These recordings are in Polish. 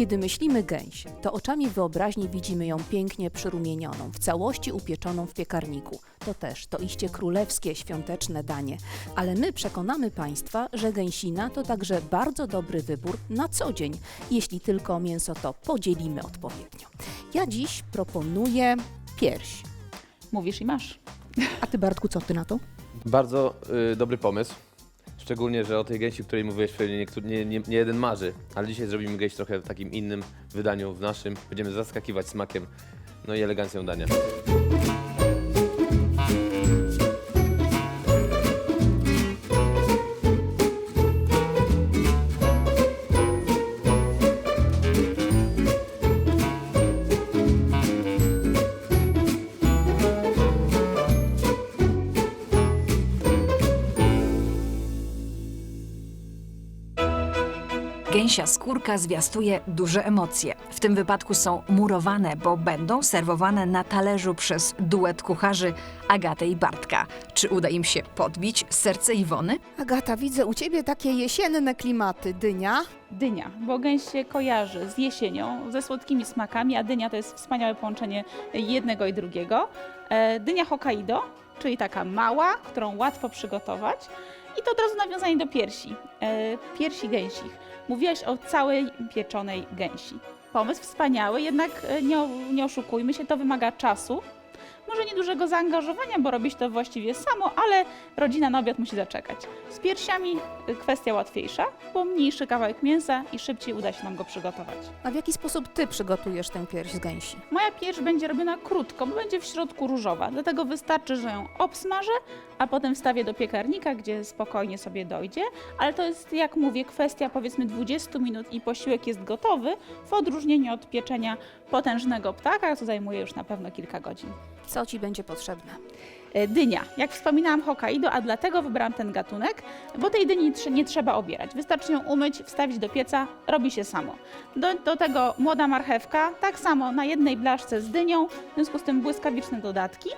Kiedy myślimy gęś, to oczami wyobraźni widzimy ją pięknie przyrumienioną, w całości upieczoną w piekarniku. To też to iście królewskie, świąteczne danie. Ale my przekonamy Państwa, że gęsina to także bardzo dobry wybór na co dzień, jeśli tylko mięso to podzielimy odpowiednio. Ja dziś proponuję pierś. Mówisz i masz. A Ty, Bartku, co Ty na to? Bardzo y, dobry pomysł. Szczególnie, że o tej gęsi, o której mówiłeś, pewnie nie, nie, nie jeden marzy. Ale dzisiaj zrobimy gęś trochę w takim innym wydaniu, w naszym. Będziemy zaskakiwać smakiem, no i elegancją dania. Gęsia skórka zwiastuje duże emocje. W tym wypadku są murowane, bo będą serwowane na talerzu przez duet kucharzy Agatę i Bartka. Czy uda im się podbić serce Iwony? Agata, widzę u Ciebie takie jesienne klimaty. Dynia. Dynia, bo gęś się kojarzy z jesienią, ze słodkimi smakami, a dynia to jest wspaniałe połączenie jednego i drugiego. E, Dynia Hokkaido, czyli taka mała, którą łatwo przygotować. I to od razu nawiązanie do piersi. E, Piersi gęsich. Mówiłaś o całej pieczonej gęsi. Pomysł wspaniały, jednak e, nie, nie oszukujmy się, to wymaga czasu. Może niedużego zaangażowania, bo robić to właściwie samo, ale rodzina na obiad musi zaczekać. Z piersiami y, kwestia łatwiejsza, bo mniejszy kawałek mięsa i szybciej uda się nam go przygotować. A w jaki sposób Ty przygotujesz tę pierś z gęsi? Moja pierś będzie robiona krótko, bo będzie w środku różowa, dlatego wystarczy, że ją obsmażę, a potem wstawię do piekarnika, gdzie spokojnie sobie dojdzie, ale to jest, jak mówię, kwestia powiedzmy 20 minut i posiłek jest gotowy, w odróżnieniu od pieczenia potężnego ptaka, co zajmuje już na pewno kilka godzin. Co Ci będzie potrzebne? E, Dynia. Jak wspominałam Hokkaido, a dlatego wybrałam ten gatunek, bo tej dyni nie trzeba obierać. Wystarczy ją umyć, wstawić do pieca, robi się samo. Do, do tego młoda marchewka, tak samo na jednej blaszce z dynią, w związku z tym błyskawiczne dodatki.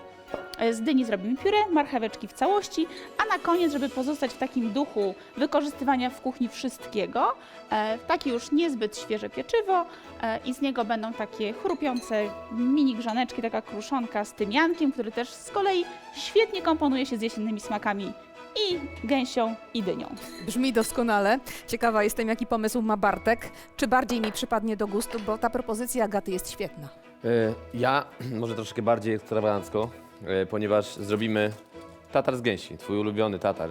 E, Z dyni zrobimy pióre, marcheweczki w całości, a na koniec, żeby pozostać w takim duchu wykorzystywania w kuchni wszystkiego, e, takie już niezbyt świeże pieczywo e, i z niego będą takie chrupiące mini grzaneczki, taka kruszonka z tymiankiem, który też z kolei świetnie komponuje się z jesiennymi smakami i gęsią, i dynią. Brzmi doskonale. Ciekawa jestem, jaki pomysł ma Bartek. Czy bardziej mi przypadnie do gustu, bo ta propozycja Agaty jest świetna. Ja może troszkę bardziej ekstrawagancko, y, ponieważ zrobimy tatar z gęsi, twój ulubiony tatar.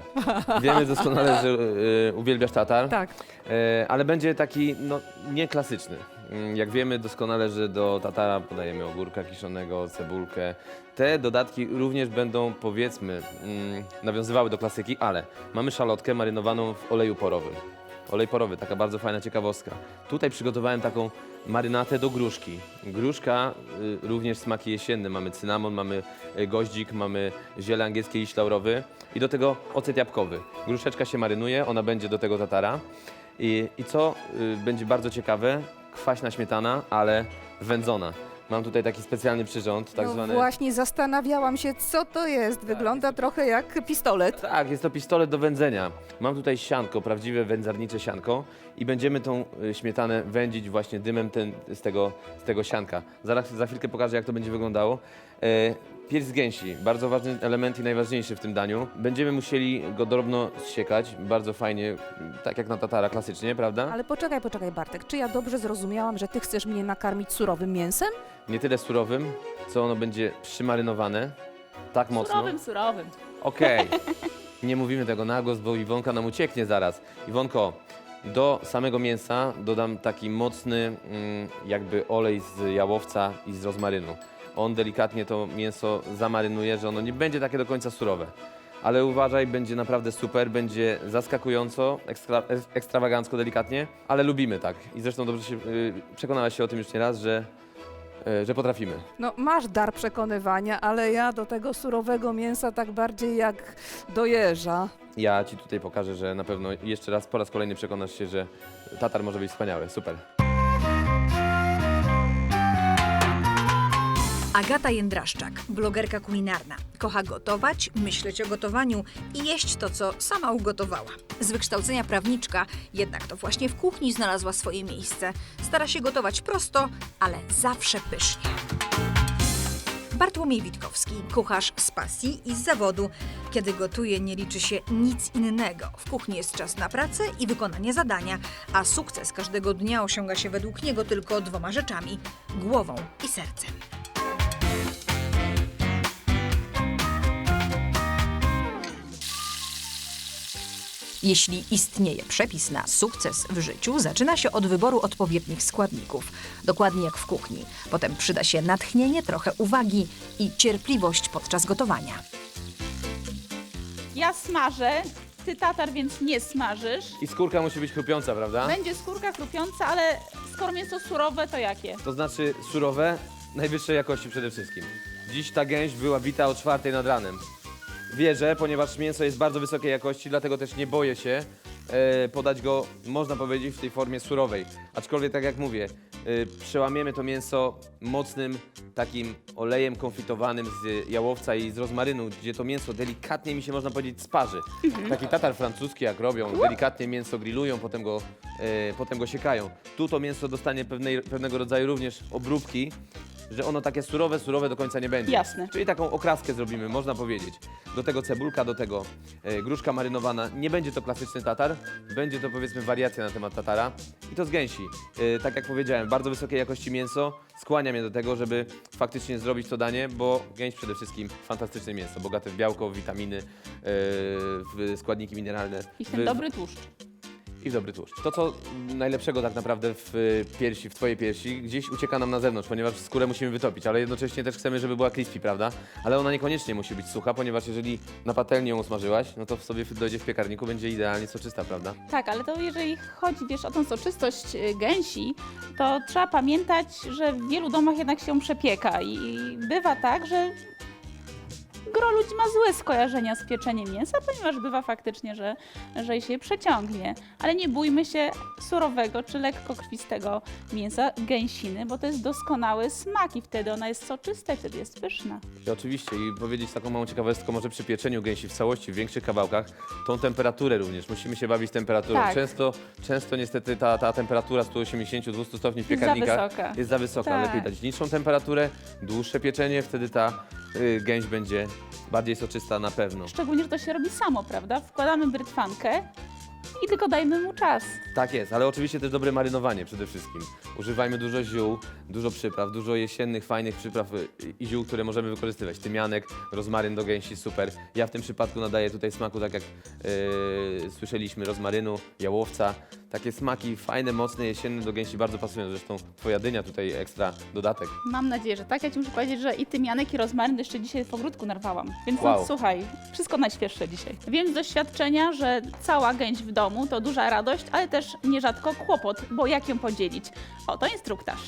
Wiemy doskonale, że y, uwielbiasz tatar. Tak. E, ale będzie taki no, nieklasyczny. Mm, Jak wiemy doskonale, że do tatara podajemy ogórka kiszonego, cebulkę. Te dodatki również będą, powiedzmy, mm, nawiązywały do klasyki, ale mamy szalotkę marynowaną w oleju porowym. Olej porowy, taka bardzo fajna ciekawostka. Tutaj przygotowałem taką marynatę do gruszki. Gruszka, y, również smaki jesienne. Mamy cynamon, mamy y, goździk, mamy ziele angielskie, liść laurowy i do tego ocet jabłkowy. Gruszeczka się marynuje, ona będzie do tego tatara. I, i co y, będzie bardzo ciekawe, kwaśna śmietana, ale wędzona. Mam tutaj taki specjalny przyrząd, tak no zwany... właśnie zastanawiałam się, co to jest. Wygląda trochę jak pistolet. Tak, jest to pistolet do wędzenia. Mam tutaj sianko, prawdziwe wędzarnicze sianko i będziemy tą y, śmietanę wędzić właśnie dymem ten, z, tego, z tego sianka. Zaraz za chwilkę pokażę, jak to będzie wyglądało. E, pierś z gęsi, bardzo ważny element i najważniejszy w tym daniu. Będziemy musieli go drobno zsiekać, bardzo fajnie, tak jak na tatara klasycznie, prawda? Ale poczekaj, poczekaj Bartek. Czy ja dobrze zrozumiałam, że Ty chcesz mnie nakarmić surowym mięsem? Nie tyle surowym, co ono będzie przymarynowane tak mocno. Surowym, surowym. Okej. Nie mówimy tego na głos, bo Iwonka nam ucieknie zaraz. Iwonko, do samego mięsa dodam taki mocny mm, jakby olej z jałowca i z rozmarynu. On delikatnie to mięso zamarynuje, że ono nie będzie takie do końca surowe. Ale uważaj, będzie naprawdę super, będzie zaskakująco, ekstra, ekstrawagancko, delikatnie, ale lubimy tak. I zresztą dobrze się, y, przekonałaś się o tym już nieraz, że, y, że potrafimy. No, masz dar przekonywania, ale ja do tego surowego mięsa tak bardziej jak do jeża. Ja ci tutaj pokażę, że na pewno jeszcze raz, po raz kolejny przekonasz się, że tatar może być wspaniały. Super. Agata Jędraszczak, blogerka kulinarna. Kocha gotować, myśleć o gotowaniu i jeść to, co sama ugotowała. Z wykształcenia prawniczka, jednak to właśnie w kuchni znalazła swoje miejsce. Stara się gotować prosto, ale zawsze pysznie. Bartłomiej Witkowski, kucharz z pasji i z zawodu. Kiedy gotuje, nie liczy się nic innego. W kuchni jest czas na pracę i wykonanie zadania, a sukces każdego dnia osiąga się według niego tylko dwoma rzeczami głową i sercem. Jeśli istnieje przepis na sukces w życiu, zaczyna się od wyboru odpowiednich składników. Dokładnie jak w kuchni. Potem przyda się natchnienie, trochę uwagi i cierpliwość podczas gotowania. Ja smażę, ty tatar, więc nie smażysz. I skórka musi być chrupiąca, prawda? Będzie skórka chrupiąca, ale skoro mięso surowe, to jakie? To znaczy surowe, najwyższej jakości przede wszystkim. Dziś ta gęś była bita o czwartej nad ranem. Wierzę, ponieważ mięso jest bardzo wysokiej jakości, dlatego też nie boję się e, podać go, można powiedzieć, w tej formie surowej. Aczkolwiek, tak jak mówię, e, przełamiemy to mięso mocnym takim olejem konfitowanym z jałowca i z rozmarynu, gdzie to mięso delikatnie mi się, można powiedzieć, sparzy. Taki tatar francuski, jak robią, delikatnie mięso grillują, potem go, e, potem go siekają. Tu to mięso dostanie pewnej, pewnego rodzaju również obróbki, że ono takie surowe, surowe do końca nie będzie. Jasne. Czyli taką okraskę zrobimy, można powiedzieć. Do tego cebulka, do tego e, gruszka marynowana. Nie będzie to klasyczny tatar, będzie to powiedzmy wariacja na temat tatara. I to z gęsi. E, tak jak powiedziałem, bardzo wysokiej jakości mięso skłania mnie do tego, żeby faktycznie zrobić to danie, bo gęś przede wszystkim fantastyczne mięso, bogate w białko, w witaminy, e, w składniki mineralne. I ten w, dobry tłuszcz. I dobry tłuszcz. To, co najlepszego tak naprawdę w y, piersi, w twojej piersi, gdzieś ucieka nam na zewnątrz, ponieważ skórę musimy wytopić, ale jednocześnie też chcemy, żeby była crispy, prawda? Ale ona niekoniecznie musi być sucha, ponieważ jeżeli na patelni ją usmażyłaś, no to w sobie dojdzie w piekarniku, będzie idealnie soczysta, prawda? Tak, ale to jeżeli chodzi, wiesz, o tą soczystość y, gęsi, to trzeba pamiętać, że w wielu domach jednak się przepieka i bywa tak, że gro ludzi ma złe skojarzenia z pieczeniem mięsa, ponieważ bywa faktycznie, że, że się przeciągnie. Ale nie bójmy się surowego czy lekko krwistego mięsa gęsiny, bo to jest doskonały smak i wtedy ona jest soczysta i wtedy jest pyszna. I oczywiście, i powiedzieć taką małą ciekawostkę, może przy pieczeniu gęsi w całości, w większych kawałkach, tą temperaturę również, musimy się bawić temperaturą. Tak. Często, często niestety ta, ta temperatura 180-200 stopni w Jest za piekarnikach wysoka. jest za wysoka. Tak. Lepiej dać niższą temperaturę, dłuższe pieczenie, wtedy ta y, gęś będzie bardziej soczysta na pewno. Szczególnie, że to się robi samo, prawda? Wkładamy brytwankę i tylko dajmy mu czas. Tak jest, ale oczywiście też dobre marynowanie przede wszystkim. Używajmy dużo ziół, dużo przypraw, dużo jesiennych, fajnych przypraw y, i ziół, które możemy wykorzystywać. Tymianek, rozmaryn do gęsi, super. Ja w tym przypadku nadaję tutaj smaku, tak jak yy, słyszeliśmy, rozmarynu, jałowca. Takie smaki fajne, mocne, jesienne do gęsi bardzo pasują. Zresztą twoja dynia tutaj ekstra dodatek. Mam nadzieję, że tak. Ja ci muszę powiedzieć, że i tymianek, i rozmaryn jeszcze dzisiaj w ogródku narwałam. Więc Wow. no, słuchaj, wszystko najświeższe dzisiaj. Wiem z doświadczenia, że cała gęś w domu to duża radość, ale też nierzadko kłopot, bo jak ją podzielić? Oto instruktaż.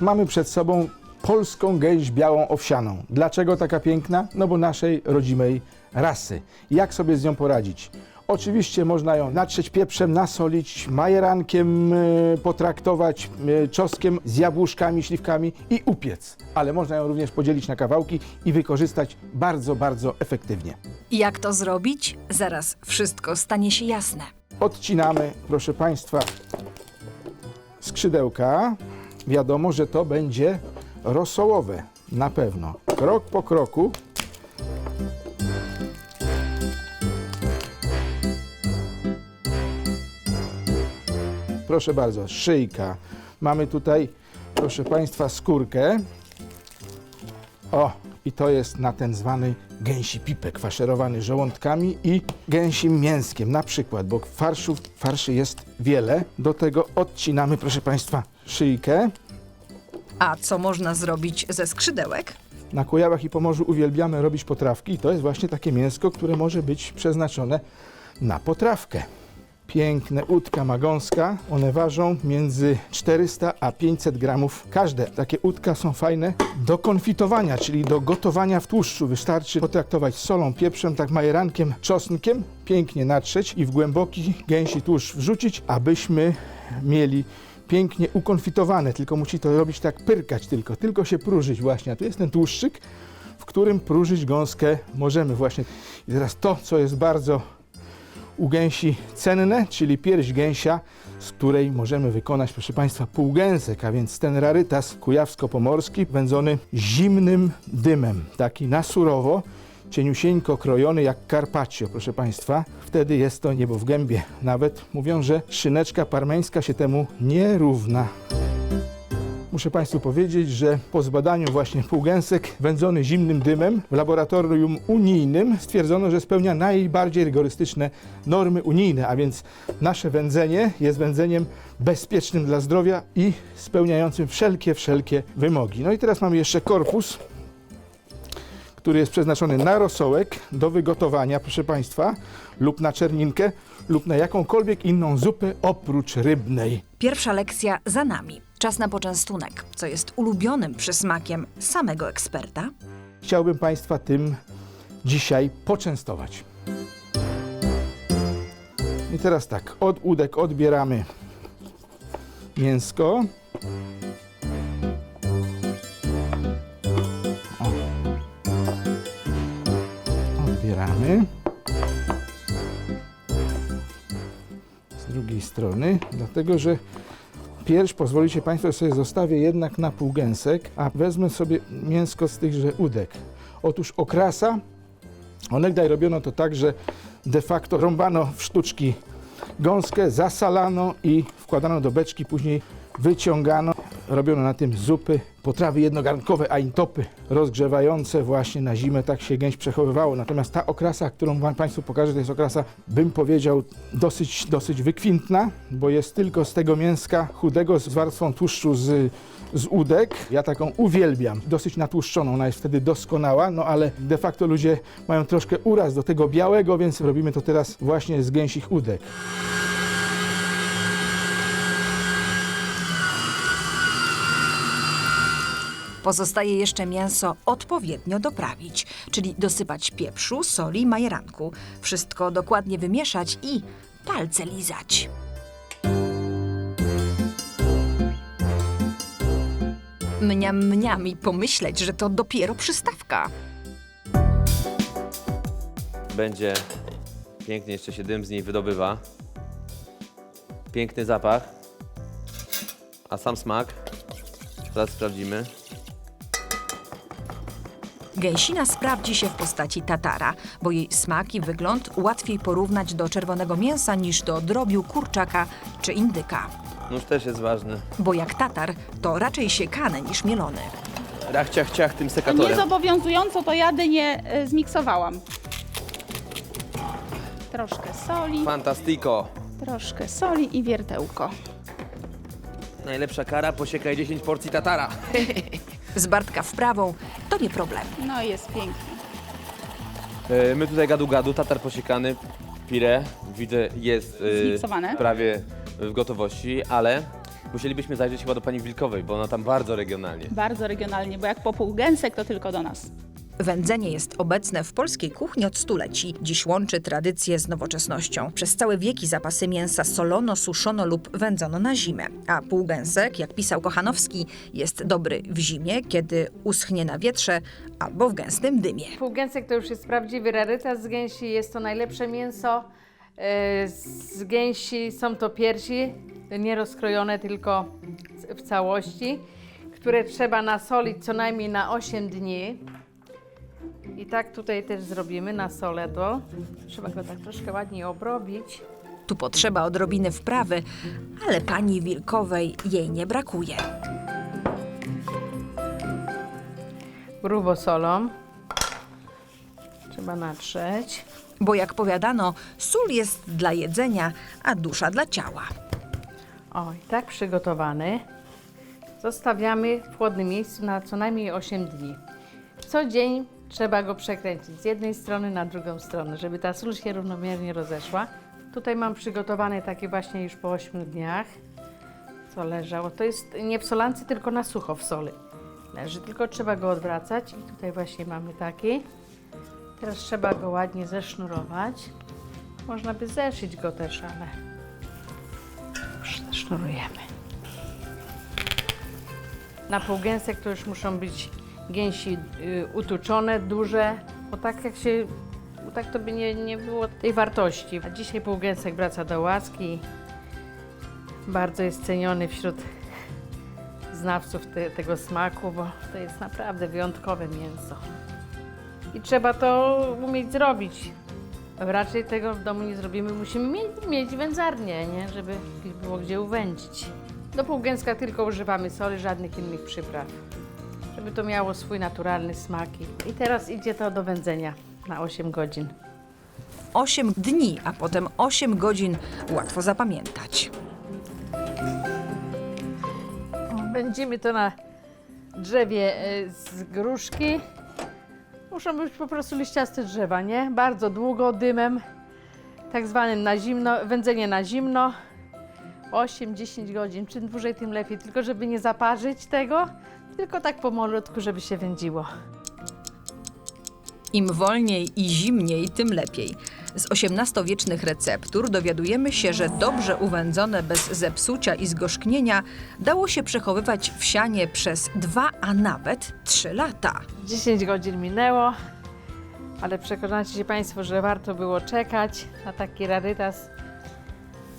Mamy przed sobą polską gęś białą owsianą. Dlaczego taka piękna? No bo naszej rodzimej rasy. Jak sobie z nią poradzić? Oczywiście można ją natrzeć pieprzem, nasolić, majerankiem e, potraktować, e, czosnkiem z jabłuszkami, śliwkami i upiec. Ale można ją również podzielić na kawałki i wykorzystać bardzo, bardzo efektywnie. Jak to zrobić? Zaraz wszystko stanie się jasne. Odcinamy, proszę Państwa, skrzydełka. Wiadomo, że to będzie rosołowe, na pewno. Krok po kroku. Proszę bardzo, szyjka. Mamy tutaj, proszę Państwa, skórkę. O, i to jest na ten zwany gęsi pipek, faszerowany żołądkami i gęsim mięskiem na przykład, bo farszu, farszy jest wiele. Do tego odcinamy, proszę Państwa, szyjkę. A co można zrobić ze skrzydełek? Na Kujawach i Pomorzu uwielbiamy robić potrawki i to jest właśnie takie mięsko, które może być przeznaczone na potrawkę. Piękne udka magąska, one ważą między 400 a 500 gramów każde. Takie udka są fajne do konfitowania, czyli do gotowania w tłuszczu. Wystarczy potraktować solą, pieprzem, tak majerankiem, czosnkiem, pięknie natrzeć i w głęboki gęsi tłuszcz wrzucić, abyśmy mieli pięknie ukonfitowane, tylko musi to robić tak, pyrkać tylko, tylko się próżyć właśnie. A tu jest ten tłuszczyk, w którym próżyć gąskę możemy właśnie. I teraz to, co jest bardzo u gęsi cenne, czyli pierś gęsia, z której możemy wykonać, proszę Państwa, półgęsek, a więc ten rarytas kujawsko-pomorski wędzony zimnym dymem, taki na surowo, cieniusieńko krojony jak carpaccio, proszę Państwa. Wtedy jest to niebo w gębie. Nawet mówią, że szyneczka parmeńska się temu nie równa. Muszę Państwu powiedzieć, że po zbadaniu właśnie półgęsek wędzony zimnym dymem w laboratorium unijnym stwierdzono, że spełnia najbardziej rygorystyczne normy unijne, a więc nasze wędzenie jest wędzeniem bezpiecznym dla zdrowia i spełniającym wszelkie, wszelkie wymogi. No i teraz mamy jeszcze korpus, który jest przeznaczony na rosołek do wygotowania, proszę Państwa, lub na czerninkę, lub na jakąkolwiek inną zupę oprócz rybnej. Pierwsza lekcja za nami. Czas na poczęstunek, co jest ulubionym przysmakiem samego eksperta. Chciałbym Państwa tym dzisiaj poczęstować. I teraz tak, od udek odbieramy mięsko. O. Odbieramy. Z drugiej strony, dlatego że pierś, pozwolicie Państwo, sobie zostawię jednak na półgęsek, a wezmę sobie mięsko z tychże udek. Otóż okrasa, onegdaj robiono to tak, że de facto rąbano w sztuczki gąskę, zasalano i wkładano do beczki, później wyciągano. Robiono na tym zupy, potrawy jednogarnkowe, a intopy rozgrzewające właśnie na zimę. Tak się gęś przechowywało. Natomiast ta okrasa, którą Wam Państwu pokażę, to jest okrasa, bym powiedział, dosyć, dosyć wykwintna, bo jest tylko z tego mięska chudego z warstwą tłuszczu z, z udek. Ja taką uwielbiam, dosyć natłuszczoną, ona jest wtedy doskonała, no ale de facto ludzie mają troszkę uraz do tego białego, więc robimy to teraz właśnie z gęsich udek. Pozostaje jeszcze mięso odpowiednio doprawić, czyli dosypać pieprzu, soli, majeranku. Wszystko dokładnie wymieszać i palce lizać. Mniam, mniam i pomyśleć, że to dopiero przystawka. Będzie pięknie, jeszcze się dym z niej wydobywa. Piękny zapach. A sam smak? Zaraz sprawdzimy. Gęsina sprawdzi się w postaci tatara, bo jej smak i wygląd łatwiej porównać do czerwonego mięsa niż do drobiu kurczaka czy indyka. Nóż też jest ważny. Bo jak tatar, to raczej siekany niż mielony. Rach, ciach, ciach tym Nie sekatorem. zobowiązująco to ja dynię e, zmiksowałam. Troszkę soli, Fantastico. troszkę soli i wiertełko. Najlepsza kara, posiekaj 10 porcji tatara. Z Bartka w prawą to nie problem. No i jest pięknie. E, My tutaj gadu gadu, tatar posiekany, pire, widzę jest e, Zmiksowane. prawie w gotowości, ale musielibyśmy zajrzeć chyba do pani Wilkowej, bo ona tam bardzo regionalnie. Bardzo regionalnie, bo jak po półgęsek to tylko do nas. Wędzenie jest obecne w polskiej kuchni od stuleci. Dziś łączy tradycję z nowoczesnością. Przez całe wieki zapasy mięsa solono, suszono lub wędzono na zimę. A półgęsek, jak pisał Kochanowski, jest dobry w zimie, kiedy uschnie na wietrze albo w gęstym dymie. Półgęsek to już jest prawdziwy rarytas z gęsi, jest to najlepsze mięso. E, Z gęsi są to piersi, nie rozkrojone, tylko w całości, które trzeba nasolić co najmniej na 8 dni. I tak tutaj też zrobimy, nasolę to. Trzeba go tak troszkę ładniej obrobić. Tu potrzeba odrobiny wprawy, ale pani Wilkowej jej nie brakuje. Grubo solą. Trzeba natrzeć. Bo jak powiadano, sól jest dla jedzenia, a dusza dla ciała. O, i tak przygotowany. Zostawiamy w chłodnym miejscu na co najmniej 8 dni. Co dzień trzeba go przekręcić z jednej strony na drugą stronę, żeby ta sól się równomiernie rozeszła. Tutaj mam przygotowane takie właśnie już po 8 dniach, co leżało. To jest nie w solance, tylko na sucho w soli. Leży, tylko trzeba go odwracać i tutaj właśnie mamy taki. Teraz trzeba go ładnie zesznurować. Można by zeszyć go też, ale już zesznurujemy. Na półgęsek to już muszą być gęsi y, utuczone, duże, bo tak jak się, bo tak to by nie, nie było tej wartości. A dzisiaj półgęsek wraca do łaski. Bardzo jest ceniony wśród znawców te, tego smaku, bo to jest naprawdę wyjątkowe mięso. I trzeba to umieć zrobić. Raczej tego w domu nie zrobimy. Musimy mieć, mieć wędzarnię, nie? żeby było gdzie uwędzić. Do półgęska tylko używamy soli, żadnych innych przypraw. Żeby to miało swój naturalny smak. I- teraz idzie to do wędzenia na 8 godzin. 8 dni, a potem 8 godzin łatwo zapamiętać. Będziemy to na drzewie e, z gruszki. Muszą być po prostu liściaste drzewa, nie? Bardzo długo, dymem, tak zwanym na zimno, wędzenie na zimno. 8-10 godzin, czym dłużej, tym lepiej. Tylko żeby nie zaparzyć tego, tylko tak pomalutku, żeby się wędziło. Im wolniej i zimniej, tym lepiej. Z XVIII-wiecznych receptur dowiadujemy się, że dobrze uwędzone bez zepsucia i zgorzknienia dało się przechowywać w sianie przez dwa, a nawet trzy lata. 10 godzin minęło, ale przekonacie się Państwo, że warto było czekać na taki rarytas.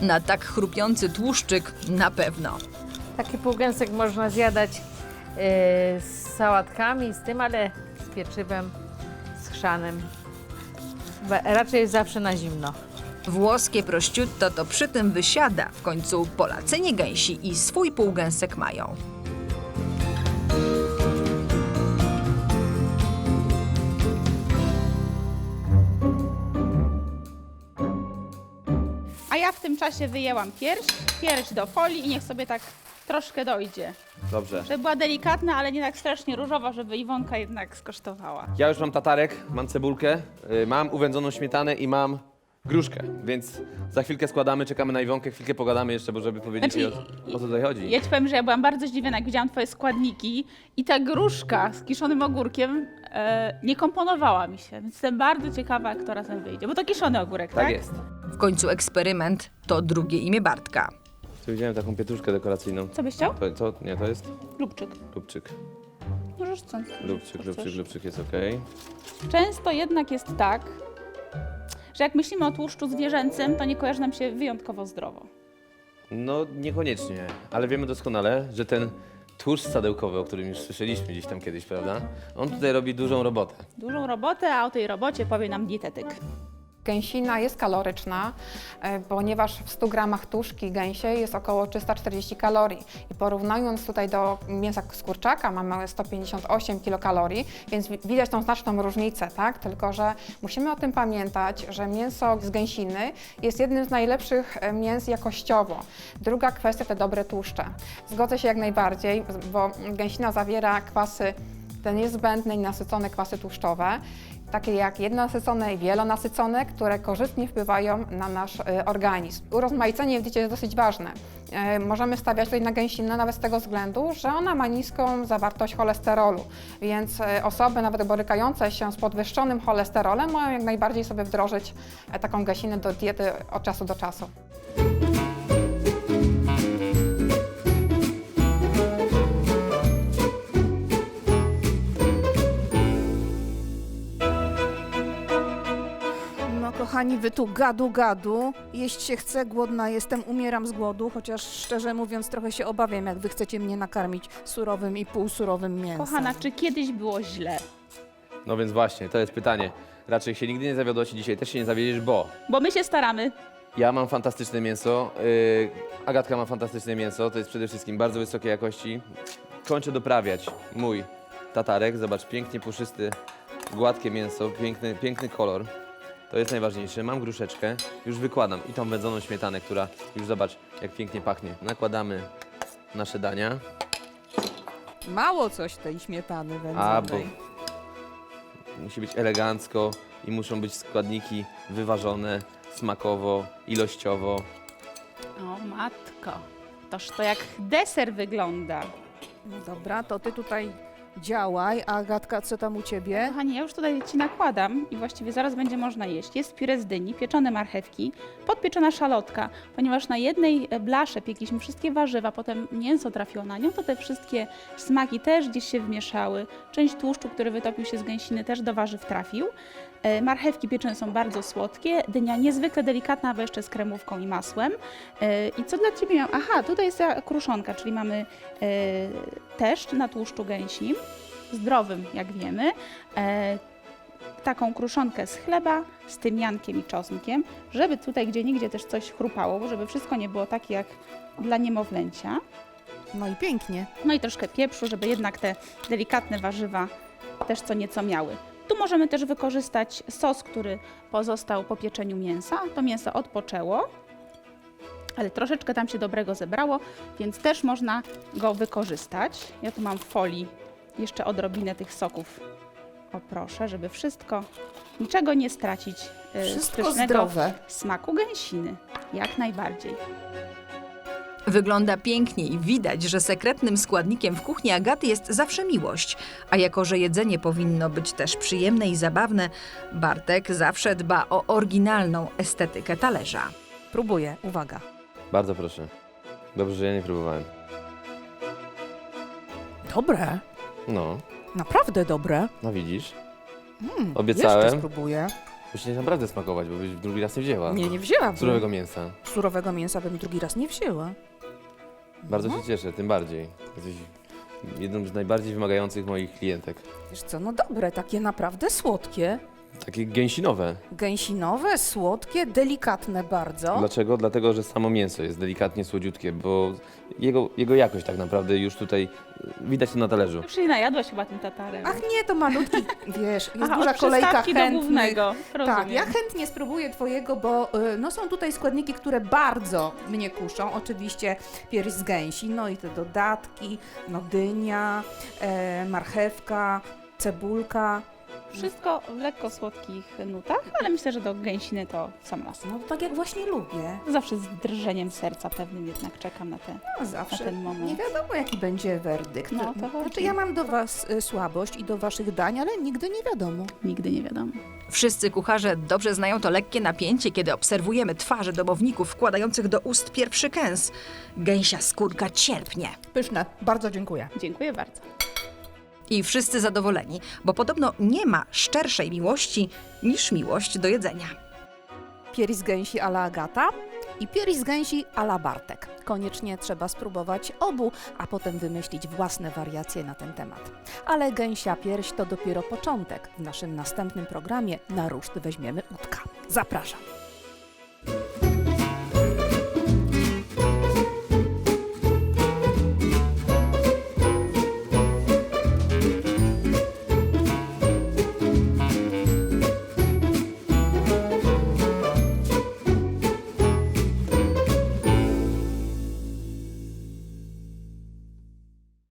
Na tak chrupiący tłuszczyk na pewno. Taki półgęsek można zjadać z sałatkami, z tym, ale z pieczywem, z chrzanem. Raczej zawsze na zimno. Włoskie prosciutto to przy tym wysiada. W końcu Polacy nie gęsi i swój półgęsek mają. A ja w tym czasie wyjęłam pierś, pierś do folii i niech sobie tak troszkę dojdzie. Dobrze. Żeby była delikatna, ale nie tak strasznie różowa, żeby Iwonka jednak skosztowała. Ja już mam tatarek, mam cebulkę, y, mam uwędzoną śmietanę i mam gruszkę, więc za chwilkę składamy, czekamy na Iwonkę, chwilkę pogadamy jeszcze, bo żeby powiedzieć Znaczy, jej, o, o co tutaj chodzi. Ja ci powiem, że ja byłam bardzo zdziwiona, jak widziałam twoje składniki i ta gruszka z kiszonym ogórkiem e, nie komponowała mi się, więc jestem bardzo ciekawa, jak to razem wyjdzie. Bo to kiszony ogórek, tak? Tak jest. W końcu eksperyment to drugie imię Bartka. Tu widziałem taką pietruszkę dekoracyjną. Co byś chciał? To, to nie, to jest Lubczyk. lubczyk. Możesz co? Lubczyk, lubczyk, lubczyk jest okej. Często jednak jest tak, że jak myślimy o tłuszczu zwierzęcym, to nie kojarzy nam się wyjątkowo zdrowo. No niekoniecznie, ale wiemy doskonale, że ten tłuszcz sadełkowy, o którym już słyszeliśmy gdzieś tam kiedyś, prawda? On tutaj robi dużą robotę. Dużą robotę, a o tej robocie powie nam dietetyk. Gęsina jest kaloryczna, e, ponieważ w 100 gramach tuszki gęsiej jest około 340 kalorii. I porównując tutaj do mięsa z kurczaka mamy 158 kilokalorii, więc wi- widać tą znaczną różnicę, tak? Tylko, że musimy o tym pamiętać, że mięso z gęsiny jest jednym z najlepszych e, mięs jakościowo. Druga kwestia to dobre tłuszcze. Zgodzę się jak najbardziej, bo gęsina zawiera kwasy te niezbędne i nasycone kwasy tłuszczowe, takie jak jednonasycone i wielonasycone, które korzystnie wpływają na nasz e, organizm. Urozmaicenie w diecie jest dosyć ważne. E, możemy stawiać tutaj na gęsinę nawet z tego względu, że ona ma niską zawartość cholesterolu, więc e, osoby nawet borykające się z podwyższonym cholesterolem mają jak najbardziej sobie wdrożyć e, taką gęsinę do diety od czasu do czasu. Kochani, wy tu gadu gadu, jeść się chce, głodna jestem, umieram z głodu, chociaż szczerze mówiąc trochę się obawiam, jak wy chcecie mnie nakarmić surowym i półsurowym mięsem. Kochana, czy kiedyś było źle? No więc właśnie, to jest pytanie. Raczej się nigdy nie zawiodłaś i dzisiaj też się nie zawiedziesz, bo Bo my się staramy. ja mam fantastyczne mięso, yy, Agatka ma fantastyczne mięso, to jest przede wszystkim bardzo wysokiej jakości. Kończę doprawiać mój tatarek, zobacz, pięknie puszysty, gładkie mięso, piękny, piękny kolor. To jest najważniejsze. Mam gruszeczkę, już wykładam i tą wędzoną śmietanę, która już zobacz, jak pięknie pachnie. Nakładamy nasze dania. Mało coś tej śmietany A, bo wędzonej. musi być elegancko i muszą być składniki wyważone smakowo, ilościowo. O matko, toż to jak deser wygląda. No Dobra, to ty tutaj Działaj, a Agatka, co tam u ciebie? Kochani, ja już tutaj ci nakładam i właściwie zaraz będzie można jeść. Jest pire z dyni, pieczone marchewki, podpieczona szalotka. Ponieważ na jednej blasze piekliśmy wszystkie warzywa, potem mięso trafiło na nią, to te wszystkie smaki też gdzieś się wmieszały. Część tłuszczu, który wytopił się z gęsiny, też do warzyw trafił. E, Marchewki pieczone są bardzo słodkie, dynia niezwykle delikatna, bo jeszcze z kremówką i masłem. E, I co dla Ciebie miałam? Aha, tutaj jest ta kruszonka, czyli mamy e, też na tłuszczu gęsim, zdrowym jak wiemy. Taką kruszonkę z chleba, z tymiankiem i czosnkiem, żeby tutaj gdzie nigdzie też coś chrupało, żeby wszystko nie było takie jak dla niemowlęcia. No i pięknie. No i troszkę pieprzu, żeby jednak te delikatne warzywa też co nieco miały. Tu możemy też wykorzystać sos, który pozostał po pieczeniu mięsa. To mięso odpoczęło, ale troszeczkę tam się dobrego zebrało, więc też można go wykorzystać. Ja tu mam w folii jeszcze odrobinę tych soków. O proszę, żeby wszystko, niczego nie stracić e, Wszystko pysznego zdrowe. smaku gęsiny. Jak najbardziej. Wygląda pięknie i widać, że sekretnym składnikiem w kuchni Agaty jest zawsze miłość. A jako, że jedzenie powinno być też przyjemne i zabawne, Bartek zawsze dba o oryginalną estetykę talerza. Próbuję, uwaga. Bardzo proszę. Dobrze, że ja nie próbowałem. Dobre, No, naprawdę dobre. no widzisz. Mm, Obiecałem. Jeszcze spróbuję. Musi naprawdę smakować, bo byś drugi raz nie wzięła. Nie, nie wzięłam. Surowego mięsa. Surowego mięsa bym drugi raz nie wzięła. Bardzo No. się cieszę, tym bardziej. Jesteś jedną z najbardziej wymagających moich klientek. Wiesz co, no dobre, takie naprawdę słodkie. Takie gęsinowe. Gęsinowe, słodkie, delikatne bardzo. Dlaczego? Dlatego, że samo mięso jest delikatnie słodziutkie, bo jego, jego jakość tak naprawdę już tutaj y, widać to na talerzu. Już się najadłaś chyba tym tatarem. Ach nie, to malutki, wiesz, jest Aha, duża od kolejka przystawki do chętnych. głównego. Rozumiem. Tak, ja chętnie spróbuję Twojego, bo y, no, są tutaj składniki, które bardzo mnie kuszą. Oczywiście pierś z gęsi, no i te dodatki, no dynia, e, marchewka, cebulka. Wszystko w lekko słodkich nutach, ale myślę, że do gęsiny to w sam raz. No tak jak właśnie lubię. Zawsze z drżeniem serca pewnym jednak czekam na te. No, zawsze. Na ten moment. Nie wiadomo, jaki będzie werdykt. No, to znaczy, ja mam do Was y, słabość i do Waszych dań, ale nigdy nie wiadomo. Nigdy nie wiadomo. Wszyscy kucharze dobrze znają to lekkie napięcie, kiedy obserwujemy twarze domowników wkładających do ust pierwszy kęs. Gęsia skórka cierpnie. Pyszne, bardzo dziękuję. Dziękuję bardzo. I wszyscy zadowoleni, bo podobno nie ma szczerszej miłości niż miłość do jedzenia. Pierś z gęsi ala Agata i pierś z gęsi ala Bartek. Koniecznie trzeba spróbować obu, a potem wymyślić własne wariacje na ten temat. Ale gęsia pierś to dopiero początek. W naszym następnym programie na ruszt weźmiemy udka. Zapraszam.